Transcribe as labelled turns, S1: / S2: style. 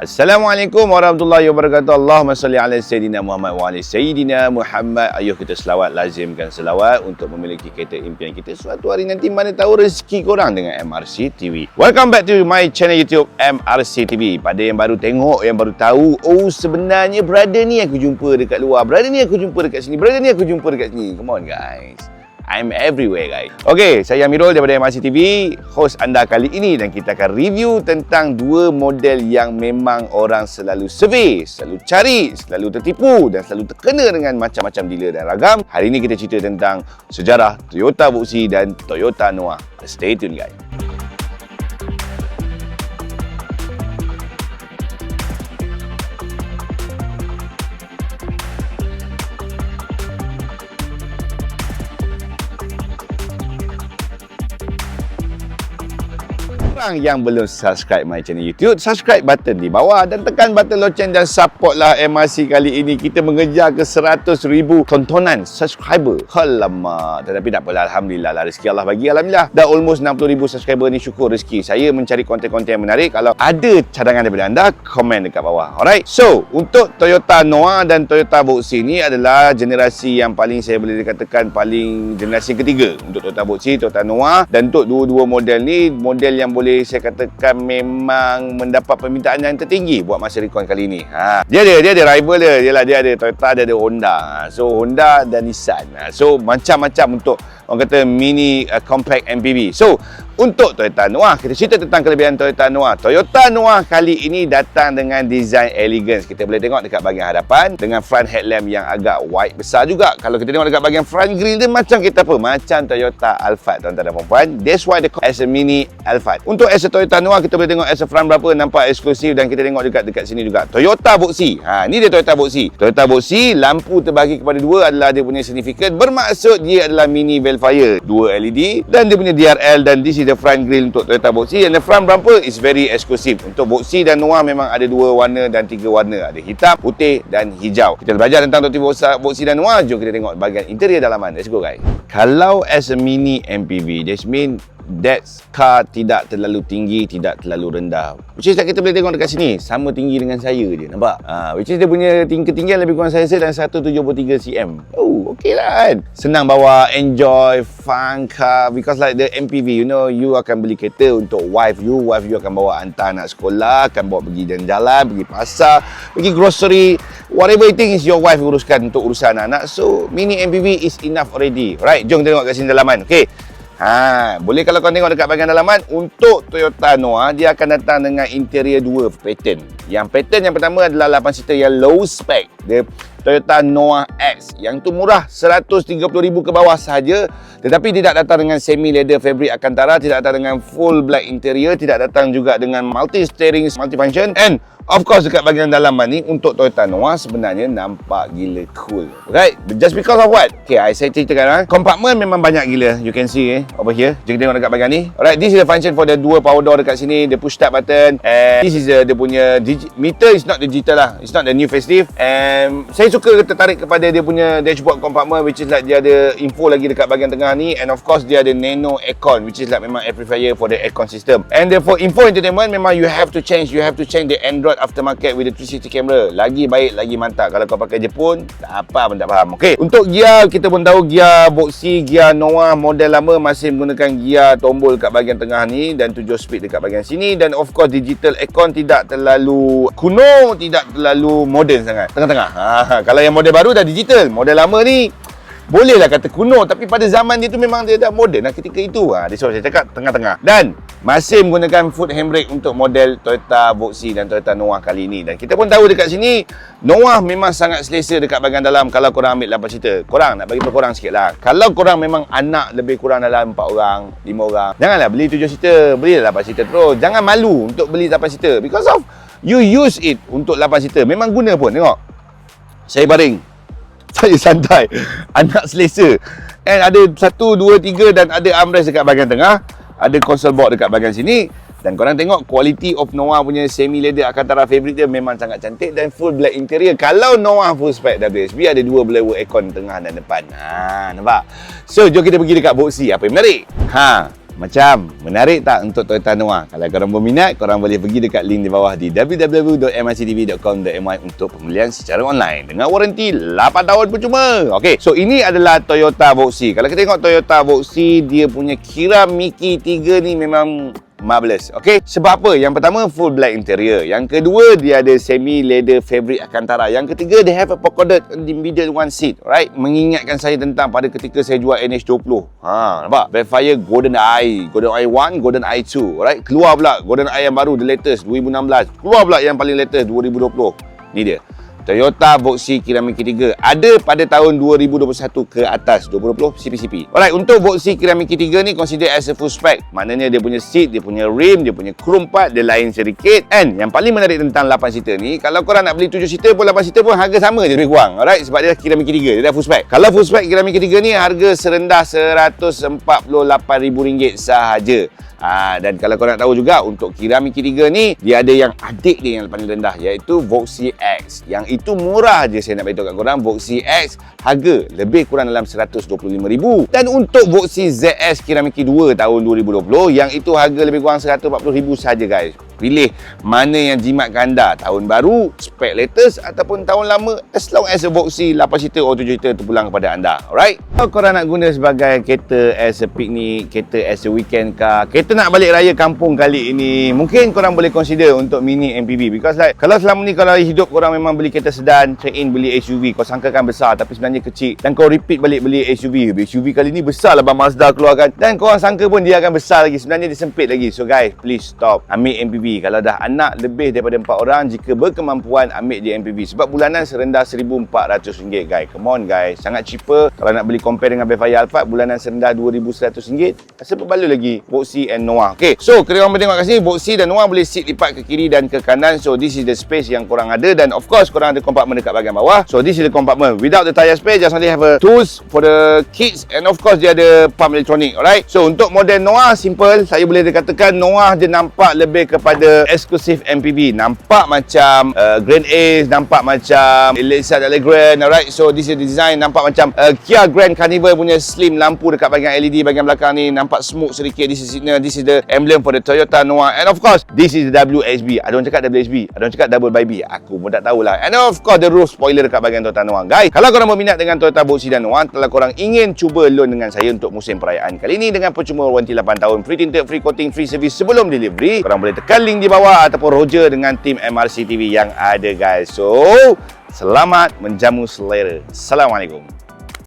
S1: Assalamualaikum warahmatullahi wabarakatuh. Allahumma salli ala Sayyidina Muhammad wa ala Sayyidina Muhammad. Ayuh kita selawat, lazimkan selawat untuk memiliki kereta impian kita suatu hari nanti mana tahu rezeki korang dengan MRC TV. Welcome back to my channel YouTube MRC TV. Pada yang baru tengok, yang baru tahu, oh sebenarnya brother ni aku jumpa dekat luar. Brother ni aku jumpa dekat sini. Brother ni aku jumpa dekat sini. Come on guys. I'm everywhere guys. Okay, saya Amirul daripada MRC TV, host anda kali ini dan kita akan review tentang dua model yang memang orang selalu survey, selalu cari, selalu tertipu dan selalu terkena dengan macam-macam dealer dan ragam. Hari ini kita cerita tentang sejarah Toyota Buxi dan Toyota Noah. Stay tune guys. Korang yang belum subscribe my channel YouTube, subscribe button di bawah dan tekan button loceng dan supportlah MRC kali ini. Kita mengejar ke 100,000 tontonan subscriber. Alamak, tetapi tak apalah. Alhamdulillah lah rezeki Allah bagi. Alhamdulillah. Dah almost 60,000 subscriber ni syukur rezeki. Saya mencari konten-konten yang menarik. Kalau ada cadangan daripada anda, komen dekat bawah. Alright. So, untuk Toyota Noah dan Toyota Boxy ni adalah generasi yang paling saya boleh dikatakan paling generasi ketiga untuk Toyota Boxy, Toyota Noah dan untuk dua-dua model ni model yang boleh saya katakan memang mendapat permintaan yang tertinggi buat masa recon kali ini. Ha. Dia ada dia ada rival dia. Dia lah dia ada Toyota, dia ada Honda. So Honda dan Nissan. Ha. So macam-macam untuk orang kata mini uh, compact MPV. So untuk Toyota Noah, kita cerita tentang kelebihan Toyota Noah. Toyota Noah kali ini datang dengan design elegance. Kita boleh tengok dekat bahagian hadapan dengan front headlamp yang agak wide besar juga. Kalau kita tengok dekat bahagian front grille dia macam kita apa? Macam Toyota Alphard tuan-tuan dan puan That's why they call as a mini Alphard. Untuk as a Toyota Noah kita boleh tengok as a front berapa nampak eksklusif dan kita tengok dekat dekat sini juga. Toyota Boxy. Ha, ni dia Toyota Boxy. Toyota Boxy lampu terbagi kepada dua adalah dia punya significant bermaksud dia adalah mini Velfire. Dua LED dan dia punya DRL dan is the front grille untuk Toyota Boxy and the front bumper is very exclusive. Untuk Boxy dan Noah memang ada dua warna dan tiga warna. Ada hitam, putih dan hijau. Kita belajar tentang Toyota Boxy dan Noah. Jom kita tengok bahagian interior dalaman. Let's go guys. Kalau as a mini MPV, this mean that car tidak terlalu tinggi, tidak terlalu rendah. Which is kita boleh tengok dekat sini, sama tinggi dengan saya je, nampak? Ha, which is dia punya tinggi ketinggian lebih kurang saya dan 173 cm. Oh, okey lah kan? Senang bawa, enjoy, fun car because like the MPV, you know, you akan beli kereta untuk wife you, wife you akan bawa hantar anak sekolah, akan bawa pergi jalan-jalan, pergi pasar, pergi grocery, whatever you think is your wife uruskan untuk urusan anak-anak. So, mini MPV is enough already. Right, jom tengok kat sini dalaman. Okay. Ha, boleh kalau kau tengok dekat bahagian dalaman untuk Toyota Noah dia akan datang dengan interior dua pattern. Yang pattern yang pertama adalah 8 seater yang low spec. Dia Toyota Noah X yang tu murah 130,000 ke bawah sahaja tetapi tidak datang dengan semi leather fabric Alcantara, tidak datang dengan full black interior, tidak datang juga dengan multi steering multi function and Of course dekat bahagian dalaman ni untuk Toyota Noah sebenarnya nampak gila cool. Right? Just because of what? Okay, I say ceritakan ha. Compartment memang banyak gila. You can see eh over here. Jom tengok dekat bahagian ni. Alright, this is the function for the dual power door dekat sini. The push start button. And this is the dia punya meter is not digital lah. It's not the new facelift. And saya suka tertarik kepada dia punya dashboard compartment which is like dia ada info lagi dekat bahagian tengah ni and of course dia ada nano aircon which is like memang air purifier for the aircon system. And for info entertainment memang you have to change. You have to change the Android aftermarket with the 360 camera. Lagi baik, lagi mantap. Kalau kau pakai Jepun, tak apa pun tak faham. Okey, untuk gear, kita pun tahu gear Boxy, gear Noah model lama masih menggunakan gear tombol kat bahagian tengah ni dan 7 speed dekat bahagian sini dan of course digital aircon tidak terlalu kuno, tidak terlalu modern sangat. Tengah-tengah. Ha, kalau yang model baru dah digital. Model lama ni Bolehlah kata kuno tapi pada zaman dia tu memang dia dah moden lah ketika itu. Ha, dia sebab saya cakap tengah-tengah. Dan masih menggunakan foot handbrake untuk model Toyota Boxy dan Toyota Noah kali ini. Dan kita pun tahu dekat sini Noah memang sangat selesa dekat bahagian dalam kalau korang ambil 8 seater. Korang nak bagi tahu korang sikit lah. Kalau korang memang anak lebih kurang dalam 4 orang, 5 orang. Janganlah beli 7 seater, belilah 8 seater terus. Jangan malu untuk beli 8 seater because of you use it untuk 8 seater. Memang guna pun tengok. Saya baring. Saya santai. Anak selesa. And ada satu dua tiga dan ada armrest dekat bahagian tengah. Ada console board dekat bahagian sini. Dan korang tengok quality of Noah punya semi leather Alcantara fabric dia memang sangat cantik dan full black interior. Kalau Noah full spec WSB ada dua blower aircon tengah dan depan. Ha nampak? So jom kita pergi dekat boxy apa yang menarik? Ha Macam menarik tak untuk Toyota Noah? Kalau korang berminat, korang boleh pergi dekat link di bawah di www.mictv.com.my untuk pembelian secara online dengan waranti 8 tahun percuma. Okey, so ini adalah Toyota Voxy. Kalau kita tengok Toyota Voxy, dia punya kira Miki 3 ni memang marvelous. Okay, sebab apa? Yang pertama full black interior. Yang kedua dia ada semi leather fabric Alcantara. Yang ketiga they have a polka dot in the middle one seat. Right? Mengingatkan saya tentang pada ketika saya jual NH20. Ha, nampak? Backfire Golden Eye, Golden Eye 1, Golden Eye 2. Right? Keluar pula Golden Eye yang baru the latest 2016. Keluar pula yang paling latest 2020. Ni dia. Toyota Voxy Kiramiki 3 ada pada tahun 2021 ke atas. 2020 CPCP alright untuk Voxy Kiramiki 3 ni consider as a full spec. Maknanya dia punya seat dia punya rim dia punya chrome part dia lain sedikit. And yang paling menarik tentang 8 seater ni kalau korang nak beli 7 seater pun 8 seater pun harga sama je lebih kurang. Alright sebab dia Kiramiki 3 dia dah full spec. Kalau full spec Kiramiki 3 ni harga serendah RM148,000 sahaja Ha, dan kalau kau nak tahu juga untuk Kiramiki 3 ni dia ada yang adik dia yang paling rendah iaitu Voxy X. Yang itu murah je saya nak beritahu kat korang Voxy X harga lebih kurang dalam 125,000. Dan untuk Voxy ZS Kiramiki 2 tahun 2020 yang itu harga lebih kurang 140,000 saja guys pilih mana yang jimatkan anda. Tahun baru, spek latest ataupun tahun lama as long as a Voxy 8 seater atau 7 seater terpulang kepada anda. Alright? Kalau korang nak guna sebagai kereta as a picnic kereta as a weekend car kereta nak balik raya kampung kali ini mungkin korang boleh consider untuk mini MPV because like kalau selama ni kalau hidup korang memang beli kereta sedan trade in beli SUV kau sangkakan besar tapi sebenarnya kecil dan kau repeat balik beli SUV SUV kali ni besar lah Mazda keluarkan dan korang sangka pun dia akan besar lagi sebenarnya dia sempit lagi. So guys please stop. Ambil MPV kalau dah anak lebih daripada 4 orang jika berkemampuan ambil je MPV sebab bulanan serendah RM1,400 guys. Come on guys. Sangat cheaper. Kalau nak beli compare dengan Befire Alphard bulanan serendah RM2,100. Rasa berbaloi lagi Voxy and Noah. Ok so korang boleh tengok kat sini Voxy dan Noah boleh seat lipat ke kiri dan ke kanan. So this is the space yang korang ada. Dan of course korang ada compartment dekat bahagian bawah. So this is the compartment. Without the tire space just only have a tools for the kids. And of course dia ada pump elektronik alright? So untuk model Noah simple. Saya boleh dikatakan Noah dia nampak lebih kepada eksklusif MPV nampak macam uh, Grand Ace nampak macam Lexus Allegrand alright? So this is the design. Nampak macam uh, Kia Grand Carnival punya slim lampu dekat bahagian LED bahagian belakang ni. Nampak smooth sedikit. This is signal. This is the emblem for the Toyota Noah. And of course this is the WSB ada orang cakap WSB ada orang cakap double by B aku pun tak tahulah. And of course the roof spoiler dekat bahagian Toyota Noah. Guys kalau korang berminat dengan Toyota Boxy dan Noah kalau korang ingin cuba loan dengan saya untuk musim perayaan kali ini dengan percuma warranty 8 tahun free tinted free coating free service sebelum delivery korang boleh tekan link di bawah ataupun Roger dengan tim MRC TV yang ada guys. So, selamat menjamu selera. Assalamualaikum.